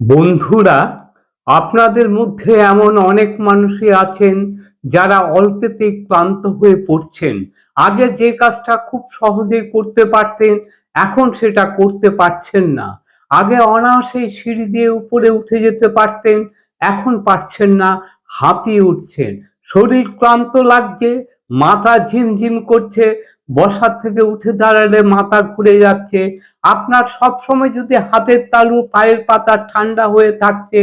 বন্ধুরা, আপনাদের মধ্যে এমন অনেক মানুষই আছেন যারা অল্পেতেই ক্লান্ত হয়ে পড়ছেন। আগে যে কাজটা খুব সহজেই করতে পারতেন, এখন সেটা করতে পারছেন না। আগে অনায়াসেই সিঁড়ি দিয়ে উপরে উঠে যেতে পারতেন, এখন পারছেন না, হাঁপিয়ে উঠছেন। শরীর ক্লান্ত লাগছে, মাথা ঝিমঝিম করছে বসার থেকে উঠে দাঁড়ালে মাথা ঘুরে যাচ্ছে। আপনার সব সময় যদি হাতের তালু, পায়ের পাতা ঠান্ডা হয়ে থাকছে,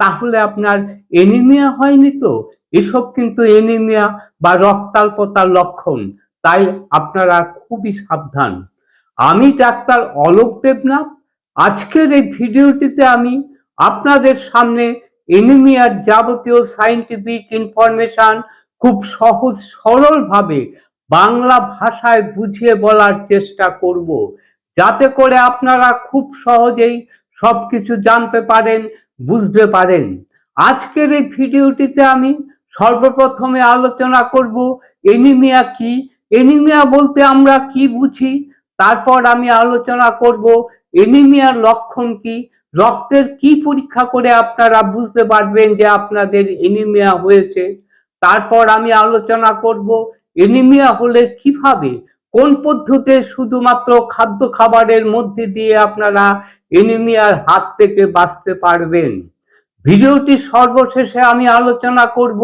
তাহলে আপনার এনিমিয়া হয়নি তো? এসব কিন্তু এনিমিয়া বা রক্তাল্পতার লক্ষণ। তাই আপনারা খুবই সাবধান। আমি ডাক্তার অলোক দেবনাথ। আজকের এই ভিডিওটিতে আমি আপনাদের সামনে এনিমিয়ার যাবতীয় সাইন্টিফিক ইনফরমেশন খুব সহজ, সরলভাবে বাংলা ভাষায় বুঝিয়ে বলার চেষ্টা করব। যাতে করে আপনারা খুব সহজেই সবকিছু জানতে পারেন, বুঝতে পারেন। আজকের এই ভিডিওটিতে আমি সর্বপ্রথমে আলোচনা করব এনিমিয়া কি, এনিমিয়া বলতে আমরা কি বুঝি, তারপর আমি আলোচনা করব এনিমিয়ার লক্ষণ কি, রক্তের কি পরীক্ষা করে আপনারা বুঝতে পারবেন যে আপনাদের এনিমিয়া হয়েছে। তারপর আমি আলোচনা করব এনিমিয়া হলে কীভাবে? কোন পদ্ধতিতে শুধুমাত্র খাদ্য খাবারের মধ্যে দিয়ে আপনারা এনিমিয়ার হাত থেকে বাঁচতে পারবেন? ভিডিওটি সর্বশেষে আমি আলোচনা করব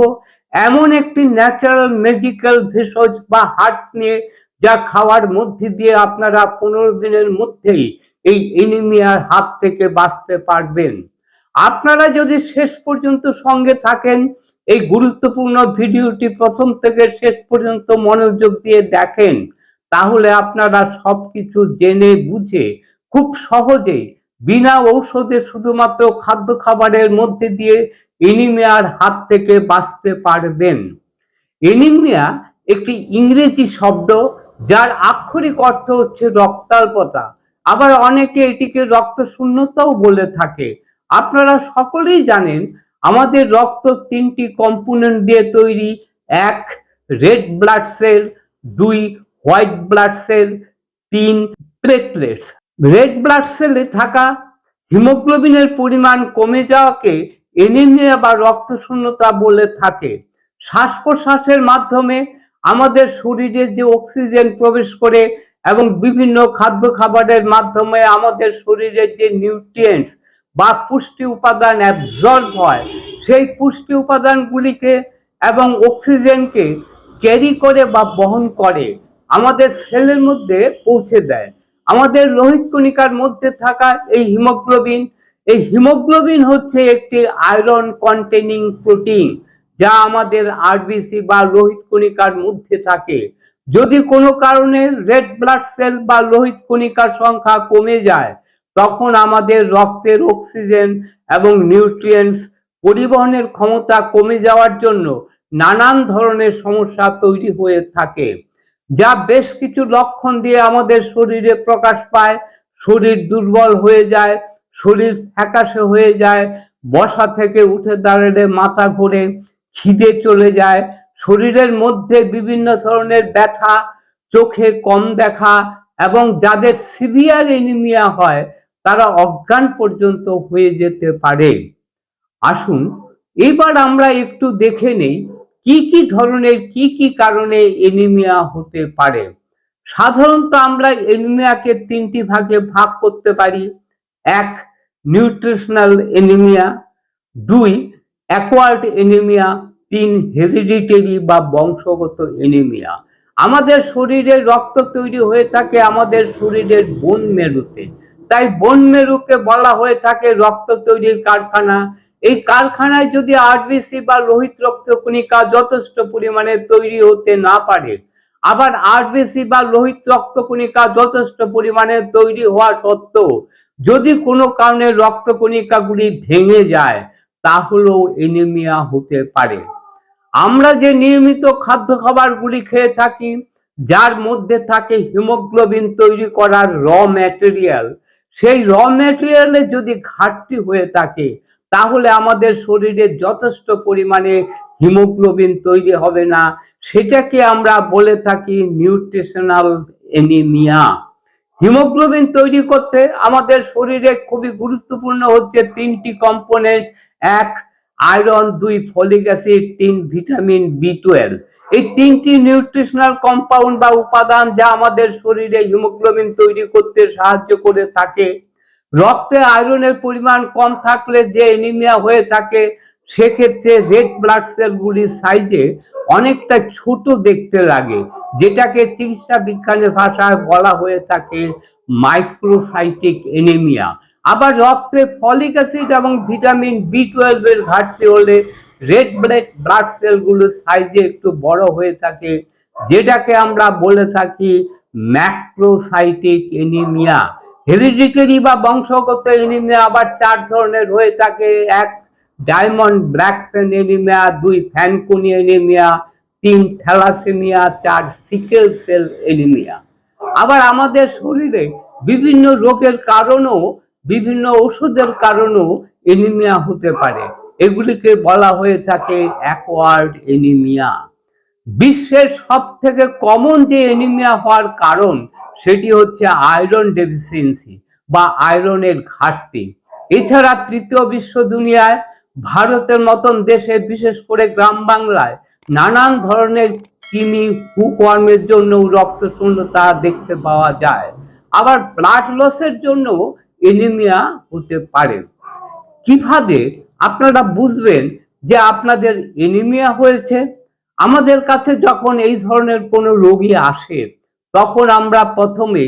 এমন একটি ন্যাচারাল ম্যাজিক্যাল ভেষজ বা হার্ট নিয়ে যা খাওয়ার মধ্যে দিয়ে আপনারা পনেরো দিনের মধ্যেই এই এনিমিয়ার হাত থেকে বাঁচতে পারবেন। আপনারা যদি শেষ পর্যন্ত সঙ্গে থাকেন এই গুরুত্বপূর্ণ ভিডিওটি প্রথম থেকে শেষ পর্যন্ত মনোযোগ দিয়ে দেখেন, তাহলে আপনারা সবকিছু জেনে বুঝে খুব সহজেই বিনা ঔষধে শুধুমাত্র খাদ্য খাবারের মধ্যে দিয়ে এনিমিয়ার হাত থেকে বাঁচতে পারবেন। এনিমিয়া একটি ইংরেজি শব্দ যার আক্ষরিক অর্থ হচ্ছে রক্তাল্পতা। আবার অনেকে এটিকে রক্ত শূন্যতাও বলে থাকে। আপনারা সকলেই জানেন আমাদের রক্ত তিনটি কম্পোনেন্ট দিয়ে তৈরি। এক রেড ব্লাড সেল দুই হোয়াইট ব্লাড সেল তিন প্লেটলেটস রেড ব্লাড সেলে থাকা হিমোগ্লোবিনের পরিমাণ কমে যাওয়াকে এনিমিয়া বা রক্ত শূন্যতা বলে থাকে। শ্বাস প্রশ্বাসের মাধ্যমে আমাদের শরীরে যে অক্সিজেন প্রবেশ করে এবং বিভিন্ন খাদ্য খাবারের মাধ্যমে আমাদের শরীরের যে নিউট্রিয়েন্টস বা পুষ্টি উপাদান অ্যাবজর্ব হয়, সেই পুষ্টি উপাদানগুলিকে এবং অক্সিজেনকে ক্যারি করে বা বহন করে, আমাদের সেলের মধ্যে পৌঁছে দেয়। আমাদের লোহিত কণিকার মধ্যে থাকা এই হিমোগ্লোবিন এই হিমোগ্লোবিন হচ্ছে একটি আয়রন কন্টেনিং প্রোটিন যা আমাদের আরবিসি বা লোহিত কণিকার মধ্যে থাকে। যদি কোনো কারণে রেড ব্লাড সেল বা লোহিত কণিকার সংখ্যা কমে যায় তখন আমাদের রক্তের অক্সিজেন এবং নিউট্রিয়েন্টস পরিবহনের ক্ষমতা কমে যাওয়ার জন্য নানান ধরনের সমস্যা তৈরি হয়ে থাকে, যা বেশ কিছু লক্ষণ দিয়ে আমাদের শরীরে প্রকাশ পায়। শরীর দুর্বল হয়ে যায়, শরীর ফ্যাকাশে হয়ে যায়, বসা থেকে উঠে দাঁড়ালে মাথা ঘোরে, খিদে চলে যায়, শরীরের মধ্যে বিভিন্ন ধরনের ব্যথা, চোখে কম দেখা এবং যাদের সিভিয়ার এনিমিয়া হয় তারা অজ্ঞান পর্যন্ত হয়ে যেতে পারে। আসুন, এবার আমরা একটু দেখে নেই কি কি ধরনের, কি কি কারণে এনিমিয়া হতে পারে। সাধারণত আমরা এনিমিয়াকে তিনটি ভাগে ভাগ করতে পারি। এক নিউট্রিশনাল এনিমিয়া দুই অ্যাকোয়ার্ড এনিমিয়া তিন হেরিডিটারি বা বংশগত এনিমিয়া আমাদের শরীরে রক্ত তৈরি হয়ে থাকে আমাদের শরীরের বোন মেরুতে তাই বন মেরুকে বলা হয়ে থাকে রক্ত তৈরির কারখানা। এই কারখানায় যদি আরবিসি বা লোহিত রক্ত কণিকা যথেষ্ট পরিমাণে তৈরি হতে না পারে, আবার আরবিসি বা লোহিত রক্ত কণিকা যথেষ্ট পরিমাণে তৈরি হওয়া সত্ত্বেও যদি কোনো কারণে রক্ত কণিকাগুলি ভেঙে যায়, তাহলেও এনিমিয়া হতে পারে। আমরা যে নিয়মিত খাদ্য খাবারগুলি খেয়ে থাকি, যার মধ্যে থাকে হিমোগ্লোবিন তৈরি করার র ম্যাটেরিয়াল সেই র ম্যাটেরিয়ালে যদি ঘাটতি হয়ে থাকে, তাহলে আমাদের শরীরে যথেষ্ট পরিমাণে হিমোগ্লোবিন তৈরি হবে না। সেটাকে আমরা বলে থাকি নিউট্রিশনাল এনিমিয়া। হিমোগ্লোবিন তৈরি করতে আমাদের শরীরে খুবই গুরুত্বপূর্ণ হচ্ছে তিনটি কম্পোনেন্ট। এক, আয়রন, দুই, ফলিক অ্যাসিড, তিন, ভিটামিন বি টুয়েলভ। এই তিনটি নিউট্রিশনাল কম্পাউন্ড বা উপাদান যা আমাদের শরীরে হিমোগ্লোবিন তৈরি করতে সাহায্য করে থাকে। রক্তে আয়রনের পরিমাণ কম থাকলে যে এনিমিয়া হয়ে থাকে, সেক্ষেত্রে রেড ব্লাড সেলগুলির সাইজে অনেকটা ছোট দেখতে লাগে, যেটাকে চিকিৎসা বিজ্ঞানের ভাষায় বলা হয়ে থাকে মাইক্রোসাইটিক এনিমিয়া আবার রক্তে ফলিক অ্যাসিড এবং ভিটামিন বি টুয়েলভ এর ঘাটতি হলে রেড ব্লাড ব্লাড সেলগুলোর সাইজে একটু বড় হয়ে থাকে, যেটাকে আমরা বলে থাকি ম্যাক্রোসাইটিক এনিমিয়া হেরিডিটারি বা বংশগত এনিমিয়া আবার চার ধরনের হয়ে থাকে। এক ডায়মন্ড ব্র্যাকপেন এনিমিয়া দুই ফ্যানকুনি এনিমিয়া তিন থ্যালাসেমিয়া চার সিকেল সেল এনিমিয়া আবার আমাদের শরীরে বিভিন্ন রোগের কারণেও, বিভিন্ন ওষুধের কারণেও এনিমিয়া হতে পারে। এগুলিকে বলা হয়ে থাকে অ্যাকোয়ার্ড এনিমিয়া। বিশ্বের সব থেকে কমন যে এনিমিয়া হওয়ার কারণ, সেটি হচ্ছে আয়রন ডেফিসিয়েন্সি বা আয়রনের ঘাটতি। এছাড়া তৃতীয় বিশ্ব দুনিয়ায় ভারতের মতন দেশে, বিশেষ করে গ্রাম বাংলায়, নানান ধরনের কিমি কুকর্মের জন্য রক্ত শূন্যতা দেখতে পাওয়া যায়। আবার ব্লাড লসের জন্য এনিমিয়া হতে পারে। কীভাবে আপনারা বুঝবেন যে আপনাদের এনিমিয়া হয়েছে। আমাদের কাছে যখন এই ধরনের কোনো রোগী আসে, তখন আমরা প্রথমে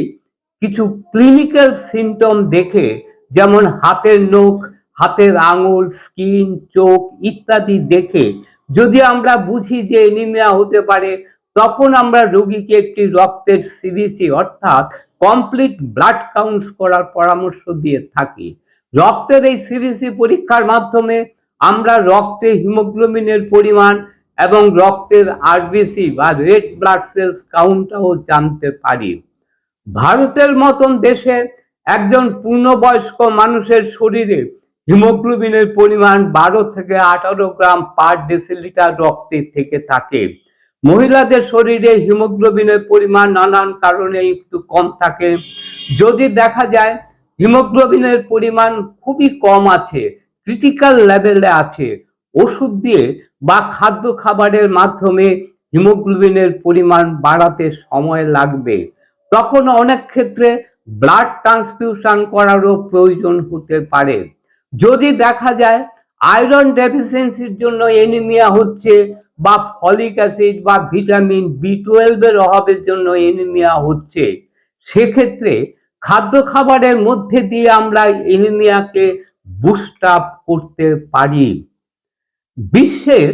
কিছু ক্লিনিক্যাল সিমটম দেখে, যেমন হাতের নখ, হাতের আঙুল স্কিন চোখ ইত্যাদি দেখে যদি আমরা বুঝি যে এনিমিয়া হতে পারে, তখন আমরা রোগীকে একটি রক্তের সিবিসি অর্থাৎ কমপ্লিট ব্লাড কাউন্টস করার পরামর্শ দিয়ে থাকি। রক্তের এই সিবিসি পরীক্ষার মাধ্যমে আমরা রক্তে হিমোগ্লোবিনের পরিমাণ এবং রক্তের আরবিসি বা রেড ব্লাড সেলস কাউন্টটাও জানতে পারি। ভারতের মতন দেশে একজন পূর্ণবয়স্ক মানুষের শরীরে হিমোগ্লোবিনের পরিমাণ বারো থেকে আঠারো গ্রাম পার ডেসিলিটার রক্তে থেকে থাকে। মহিলাদের শরীরে হিমোগ্লোবিনের পরিমাণ নানান কারণে একটু কম থাকে। যদি দেখা যায় হিমোগ্লোবিনের পরিমাণ খুবই কম আছে ক্রিটিক্যাল লেভেলে আছে। ওষুধ দিয়ে বা খাদ্য খাবারের মাধ্যমে হিমোগ্লোবিনের পরিমাণ বাড়াতে সময় লাগবে। তখন অনেক ক্ষেত্রে ব্লাড ট্রান্সফিউশন করারও প্রয়োজন হতে পারে। যদি দেখা যায় আয়রন ডেফিসিয়েন্সির জন্য এনিমিয়া হচ্ছে বা ফলিক অ্যাসিড বা ভিটামিন বি টুয়েলভের অভাবের জন্য এনিমিয়া হচ্ছে, সেক্ষেত্রে খাদ্য খাবারের মধ্যে দিয়ে আমরা এনিমিয়াকে বুস্ট আপ করতে পারি। বিশ্বের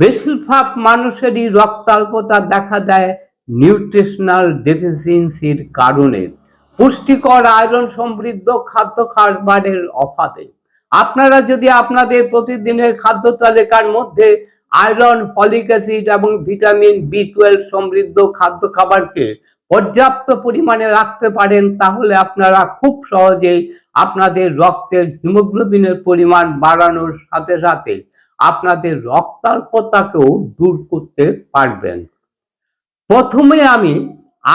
বেশিরভাগ মানুষেরই রক্তাল্পতা দেখা দেয় নিউট্রিশনাল ডেফিসিয়েন্সির কারণে। পুষ্টিকর আয়রন সমৃদ্ধ খাদ্য খাবারের অভাবে। আপনারা যদি আপনাদের প্রতিদিনের খাদ্য তালিকার মধ্যে আয়রন ফলিক অ্যাসিড এবং ভিটামিন বি টুয়েলভ সমৃদ্ধ খাদ্য খাবারকে পর্যাপ্ত পরিমাণে রাখতে পারেন, তাহলে আপনারা খুব সহজেই আপনাদের রক্তের হিমোগ্লোবিনের পরিমাণ বাড়ানোর সাথে সাথে আপনাদের রক্তাল্পতাকেও দূর করতে পারবেন। প্রথমে আমি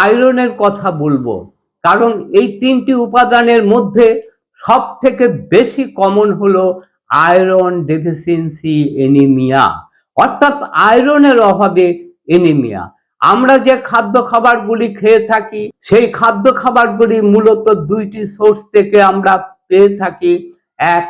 আয়রনের কথা বলব, কারণ এই তিনটি উপাদানের মধ্যে সব থেকে বেশি কমন হলো আয়রন ডেফিসিয়েন্সি এনিমিয়া অর্থাৎ আয়রনের অভাবে এনিমিয়া আমরা যে খাদ্য খাবারগুলি খেয়ে থাকি, সেই খাদ্য খাবারগুলি মূলত দুইটি সোর্স থেকে আমরা পেয়ে থাকি। এক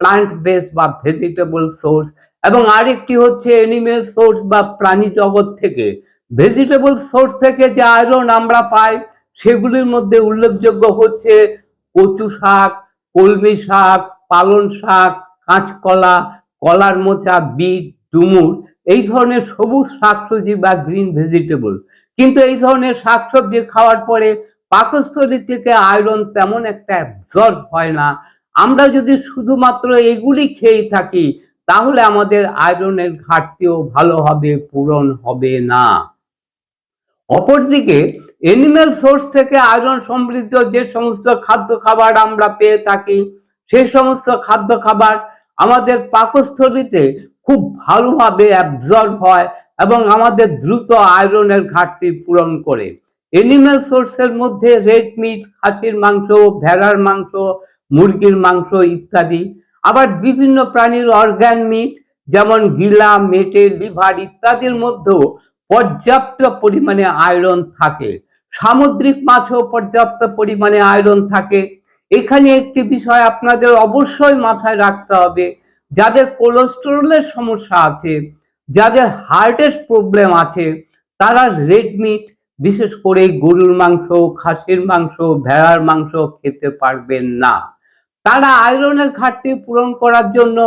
প্লান্ট বেস বা ভেজিটেবল সোর্স এবং আরেকটি হচ্ছে এনিমেল সোর্স বা প্রাণী জগৎ থেকে। ভেজিটেবল সোর্স থেকে যে আয়রন আমরা পাই, সেগুলির মধ্যে উল্লেখযোগ্য হচ্ছে কচু শাক, কলমি শাক পালন শাক, কাঁচকলা, কলার মোচা, বিট, ডুমুর এই ধরনের সবুজ শাকসবজি বা গ্রিন ভেজিটেবল। কিন্তু এই ধরনের শাকসবজি খাওয়ার পরে পাকস্থলী থেকে আয়রন তেমন একটা অ্যাবজর্ব হয় না। আমরা যদি শুধুমাত্র এগুলি খেয়ে থাকি, তাহলে আমাদের আয়রনের ঘাটতিও ভালোভাবে পূরণ হবে না। অপরদিকে এনিম্যাল সোর্স থেকে আয়রন সমৃদ্ধ যে সমস্ত খাদ্য খাবার আমরা পেয়ে থাকি, সেই সমস্ত খাদ্য খাবার আমাদের পাকস্থলীতে খুব ভালোভাবে অ্যাবজর্ব হয় এবং আমাদের দ্রুত আয়রনের ঘাটতি পূরণ করে। এনিম্যাল সোর্সের মধ্যে রেড মিট খাসির মাংস, ভেড়ার মাংস, মুরগির মাংস ইত্যাদি। আবার বিভিন্ন প্রাণীর অর্গান মিট যেমন গিলা, মেটে, লিভার ইত্যাদির মধ্যেও পর্যাপ্ত পরিমাণে আয়রন থাকে। সামুদ্রিক মাছেও পর্যাপ্ত পরিমাণে আয়রন থাকে। এখানে একটি বিষয় আপনাদের অবশ্যই মাথায় রাখতে হবে যাদের কোলেস্টেরলের সমস্যা আছে, যাদের হার্টের প্রবলেম আছে, তারা রেড মিট বিশেষ করে গরুর মাংস, খাসির মাংস, ভেড়ার মাংস খেতে পারবেন না। তারা আয়রনের ঘাটতি পূরণ করার জন্য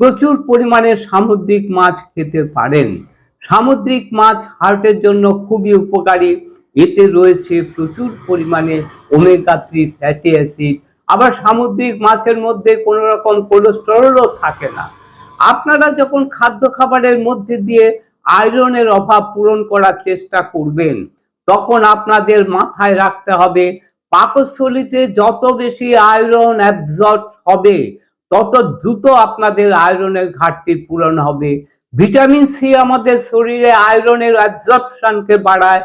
প্রচুর পরিমাণে সামুদ্রিক মাছ খেতে পারেন। সামুদ্রিক মাছ হার্টের জন্য খুবই উপকারী। এতে রয়েছে প্রচুর পরিমাণে ওমেগা থ্রি ফ্যাটি অ্যাসিড আবার সামুদ্রিক মাছের মধ্যে কোনো রকম কোলেস্টেরলও থাকে না। আপনারা যখন খাদ্য খাবারের মধ্যে দিয়ে আয়রনের অভাব পূরণ করার চেষ্টা করবেন, তখন আপনাদের মাথায় রাখতে হবে, পাকস্থলিতে যত বেশি আয়রন অ্যাবজর্ব হবে, তত দ্রুত আপনাদের আয়রনের ঘাটতি পূরণ হবে। ভিটামিন সি আমাদের শরীরে আয়রনের অ্যাবজর্পশনকে বাড়ায়,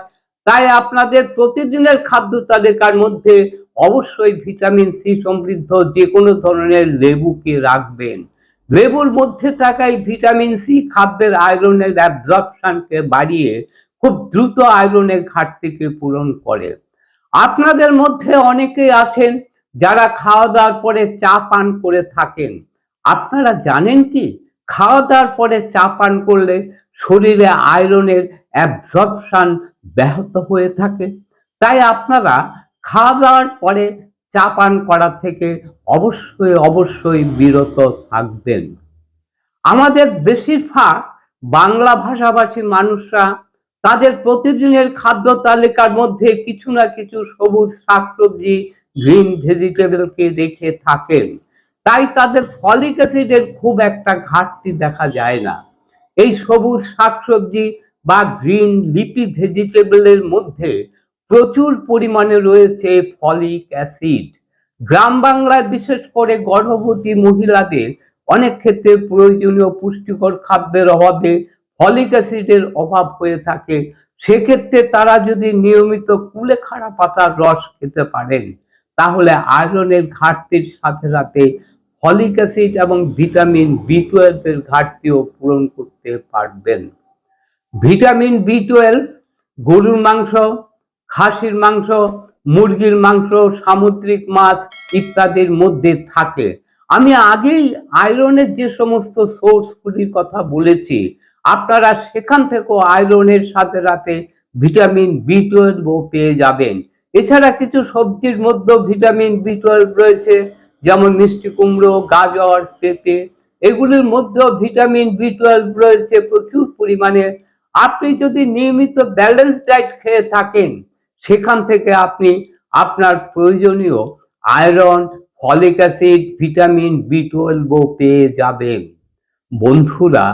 তাই আপনাদের প্রতিদিনের খাদ্য তালিকার মধ্যে অবশ্যই ভিটামিন সি সমৃদ্ধ যে কোনো ধরনের লেবুকে রাখবেন। লেবুর মধ্যে থাকা এই ভিটামিন সি খাদ্যের আয়রনের অ্যাবজর্পশনকে বাড়িয়ে খুব দ্রুত আয়রনের ঘাটতিকে পূরণ করে। আপনাদের মধ্যে অনেকেই আছেন যারা খাওয়া দাওয়ার পরে চা পান করে থাকেন। আপনারা জানেন কি? খাওয়া দাওয়ার পরে চা পান করলে শরীরে আয়রনের অ্যাবজর্পশন ব্যাহত হয়ে থাকে। তাই আপনারা খাওয়া দাওয়ার পরে চা পান করা থেকে অবশ্যই অবশ্যই বিরত থাকবেন। আমাদের বেশিরভাগ বাংলা ভাষাভাষী মানুষরা তাদের প্রতিদিনের খাদ্য তালিকার মধ্যে কিছু না কিছু সবুজ শাকসবজি, গ্রিন ভেজিটেবলকে রেখে থাকেন। তাই তাদের ফলিক অ্যাসিডের খুব একটা ঘাটতি দেখা যায় না। এই সবুজ শাকসবজি বা গ্রিন লিপি ভেজিটেবলের মধ্যে প্রচুর পরিমাণে রয়েছে ফলিক অ্যাসিড। গ্রাম বাংলায় বিশেষ করে গর্ভবতী মহিলাদের অনেক ক্ষেত্রে প্রয়োজনীয় পুষ্টিকর খাদ্যের অভাবে ফলিক অ্যাসিডের অভাব হয়ে থাকে। সেক্ষেত্রে তারা যদি নিয়মিত কুলেখাড়া পাতার রস খেতে পারেন, তাহলে আয়রনের ঘাটতির সাথে সাথে ফলিক অ্যাসিড এবং ভিটামিন বি টুয়েলভের ঘাটতিও পূরণ করতে পারবেন। ভিটামিন বি টুয়েলভ, গরুর মাংস খাসির মাংস, মুরগির মাংস, সামুদ্রিক মাছ ইত্যাদির মধ্যে থাকে। আমি আগেই আয়রনের যে সমস্ত সোর্সগুলির কথা বলেছি, আপনারা সেখান থেকেও আয়রনের সাথে সাথে ভিটামিন বি টুয়েলভও পেয়ে যাবেন। এছাড়া কিছু সবজির মধ্যেও ভিটামিন বি টুয়েলভ রয়েছে, যেমন মিষ্টি কুমড়ো, গাজর, পেঁপে, এগুলির মধ্যেও ভিটামিন বি টুয়েলভ রয়েছে প্রচুর পরিমাণে। আপনি যদি নিয়মিত ব্যালেন্স ডায়েট খেয়ে থাকেন সেখান থেকে আপনি আপনার প্রয়োজনীয় iron, folic acid, vitamin B টুয়েলভও পেয়ে যাবেন। বন্ধুরা,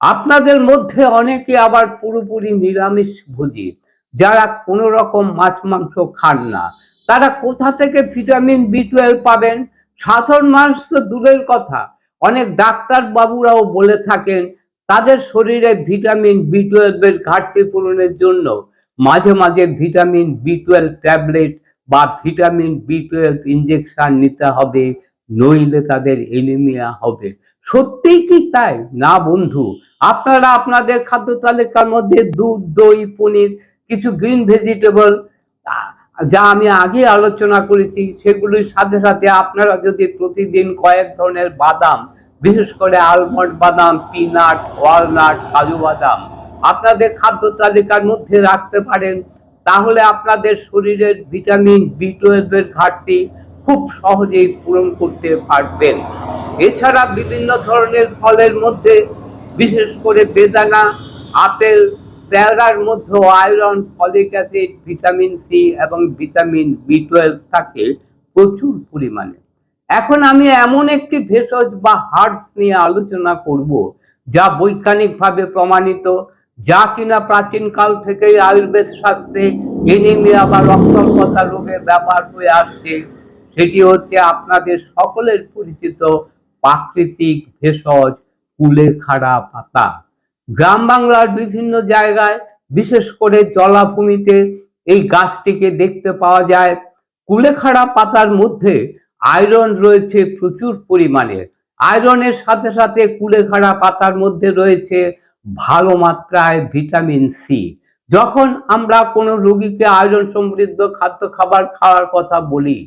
আপনাদের মধ্যে অনেকে আবার পুরোপুরি নিরামিষ ভোজী, যারা কোনো রকম মাছ মাংস খান না। তারা কোথা থেকে ভিটামিন বি টুয়েলভ পাবেন? সাধারণ মানুষ তো দূরের কথা। অনেক ডাক্তার বাবুরাও বলে থাকেন, তাদের শরীরে ভিটামিন বি টুয়েলভের ঘাটতি পূরণের জন্য মাঝে মাঝে ভিটামিন বি টুয়েলভ ট্যাবলেট বা ভিটামিন বি টুয়েলভ ইঞ্জেকশন নিতে হবে, নইলে তাদের এনিমিয়া হবে। সত্যিই কি তাই? না বন্ধু। আপনারা আপনাদের খাদ্য তালিকার মধ্যে দুধ, দই, পনির, কিছু গ্রিন ভেজিটেবল যা আমি আগে আলোচনা করেছি, সেগুলির সাথে সাথে আপনারা যদি প্রতিদিন কয়েক ধরনের বাদাম, বিশেষ করে আলমন্ড বাদাম পিনাট ওয়ালনাট কাজু বাদাম আপনাদের খাদ্য তালিকার মধ্যে রাখতে পারেন। তাহলে আপনাদের শরীরের ভিটামিন বি টুয়েলভের ঘাটতি খুব সহজেই পূরণ করতে পারবেন। এছাড়া বিভিন্ন ধরনের ফলের মধ্যে, বিশেষ করে বেদানা, আপেল, পেয়ারার মধ্যে iron, folic acid, vitamin C এবং ভিটামিন বি টুয়েলভ থাকে প্রচুর পরিমাণে। এখন আমি এমন একটি ভেষজ বা হার্বস নিয়ে আলোচনা করব, যা বৈজ্ঞানিকভাবে প্রমাণিত যা কিনা প্রাচীনকাল থেকেই আয়ুর্বেদ শাস্ত্রে এনিমিয়া বা রক্তল্পতা রোগে ব্যবহার হয়ে আসছে, সেটি হচ্ছে আপনাদের সকলের পরিচিত প্রাকৃতিক ভেষজ কুলেখাড়া পাতা। গ্রাম বাংলার বিভিন্ন জায়গায়, বিশেষ করে জলাভূমিতে এই গাছটিকে দেখতে পাওয়া যায়। কুলেখাড়া পাতার মধ্যে আয়রন রয়েছে প্রচুর পরিমাণে। আয়রনের সাথে সাথে কুলেখাড়া পাতার মধ্যে রয়েছে ভালো মাত্রায় ভিটামিন সি। যখন আমরা কোনো রোগীকে আয়রন সমৃদ্ধ খাদ্য খাবার খাওয়ার কথা বলি,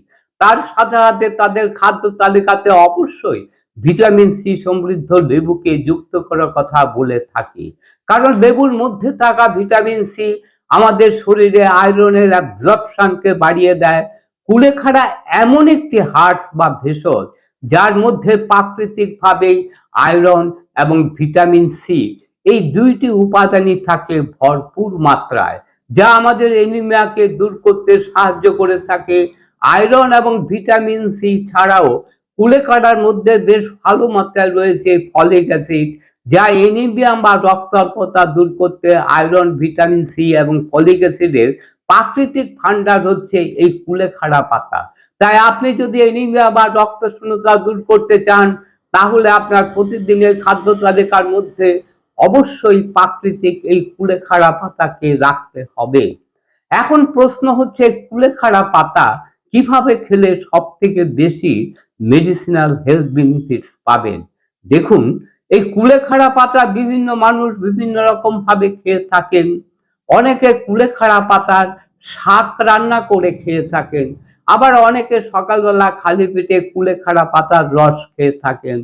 তার সাথে সাথে তাদের খাদ্য তালিকাতে অবশ্যই ভিটামিন সি সমৃদ্ধ লেবুকে যুক্ত করার কথা বলে থাকি। কারণ লেবুর মধ্যে থাকা ভিটামিন সি আমাদের শরীরে আয়রনের অ্যাবজর্পশনকে বাড়িয়ে দেয়। কুলেখাড়া এমন একটি হার্টস বা ভেষজ, যার মধ্যে প্রাকৃতিকভাবেই আয়রন এবং ভিটামিন সি এই দুইটি উপাদানই থাকে ভরপুর মাত্রায়, যা আমাদের এনিমিয়াকে দূর করতে সাহায্য করে থাকে। আয়রন এবং ভিটামিন সি ছাড়াও কুলেখাড়ার মধ্যে বেশ ভালো মাত্রায় রয়েছে ফলিক অ্যাসিড, যা এনিমিয়াম বা রক্তাল্পতা দূর করতে আয়রন, ভিটামিন সি এবং ফলিক অ্যাসিডের প্রাকৃতিক ভান্ডার হচ্ছে এই কুলেখাড়া পাতা। তাই আপনি যদি এনিমিয়া বা রক্ত শূন্যতা দূর করতে চান, তাহলে আপনার প্রতিদিনের খাদ্য তালিকার মধ্যে অবশ্যই প্রাকৃতিক এই কুলেখাড়া পাতাকে রাখতে হবে। এখন প্রশ্ন হচ্ছে, কুলেখাড়া পাতা কীভাবে খেলে সব থেকে বেশি মেডিসিনাল হেলথ বেনিফিটস পাবেন? দেখুন, এই কুলেখাড়া পাতা বিভিন্ন মানুষ বিভিন্ন রকম ভাবে খেয়ে থাকেন। অনেকে কুলেখাড়া পাতার শাক রান্না করে খেয়ে থাকেন। আবার অনেকে সকালবেলা খালি পেটে কুলেখাড়া পাতার রস খেয়ে থাকেন।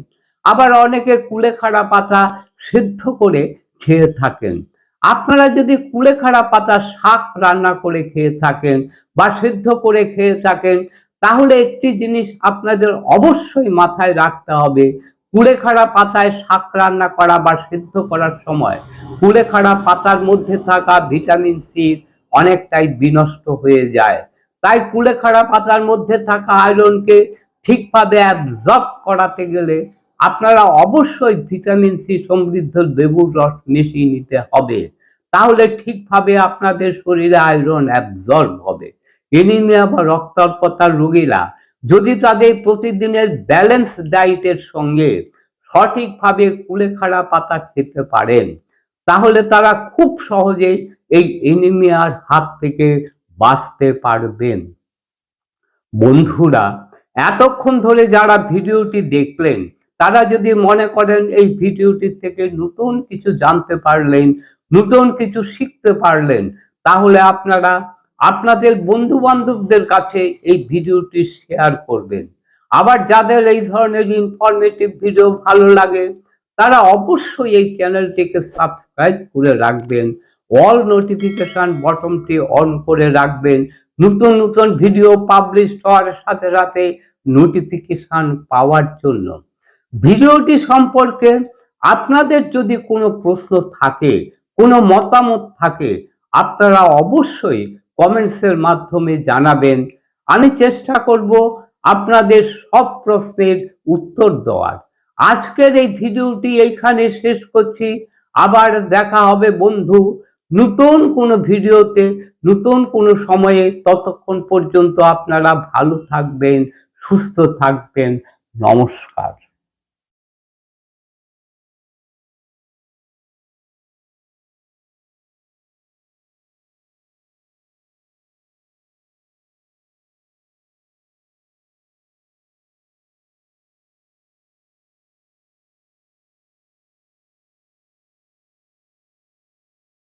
আবার অনেকে কুলেখাড়া পাতা সিদ্ধ করে খেয়ে থাকেন। আপনারা যদি কুলেখাড়া পাতা শাক রান্না করে খেয়ে থাকেন বা সিদ্ধ করে খেয়ে থাকেন, তাহলে একটি জিনিস আপনাদের অবশ্যই মাথায় রাখতে হবে। কুলেখাড়া পাতায় শাক রান্না করা বা সিদ্ধ করার সময় কুলেখাড়া পাতার মধ্যে থাকা ভিটামিন সি অনেকটাই বিনষ্ট হয়ে যায়। তাই কুলেখাড়া পাতার মধ্যে থাকা আয়রনকে ঠিকভাবে অ্যাবজর্ব করাতে গেলে আপনারা অবশ্যই ভিটামিন সি সমৃদ্ধ লেবুর রস মিশিয়ে নিতে হবে। তাহলে ঠিকভাবে আপনাদের শরীরে আয়রন অ্যাবজর্ব হবে। এনিমিয়া বা রক্তাল্পতার রোগীরা, যদি তাদের প্রতিদিনের ব্যালেন্স ডায়েটের সঙ্গে সঠিকভাবে কুলেখাড়া পাতা খেতে পারেন, তাহলে তারা খুব সহজেই এই এনিমিয়ার হাত থেকে বাঁচতে পারবেন। বন্ধুরা, এতক্ষণ ধরে যারা ভিডিওটি দেখলেন তারা যদি মনে করেন এই ভিডিওটি থেকে নতুন কিছু জানতে পারলেন, নতুন কিছু শিখতে পারলেন, তাহলে আপনারা আপনাদের বন্ধু বান্ধবদের কাছে এই ভিডিওটি শেয়ার করবেন। আবার যাদের এই ধরনের ইনফরমেটিভ ভিডিও ভালো লাগে, তারা অবশ্যই এই চ্যানেলটিকে সাবস্ক্রাইব করে রাখবেন অল নোটিফিকেশন বটনটি অন করে রাখবেন, নতুন নতুন ভিডিও পাবলিশ হওয়ার সাথে সাথে নোটিফিকেশন পাওয়ার জন্য। ভিডিওটি সম্পর্কে আপনাদের যদি কোনো প্রশ্ন থাকে, কোনো মতামত থাকে, আপনারা অবশ্যই কমেন্টসের মাধ্যমে জানাবেন। আমি চেষ্টা করব আপনাদের সব প্রশ্নের উত্তর দেওয়ার। আজকের এই ভিডিওটি এইখানে শেষ করছি। আবার দেখা হবে বন্ধু নতুন কোনো ভিডিওতে, নতুন কোনো সময়ে। ততক্ষণ পর্যন্ত আপনারা ভালো থাকবেন, সুস্থ থাকবেন। নমস্কার।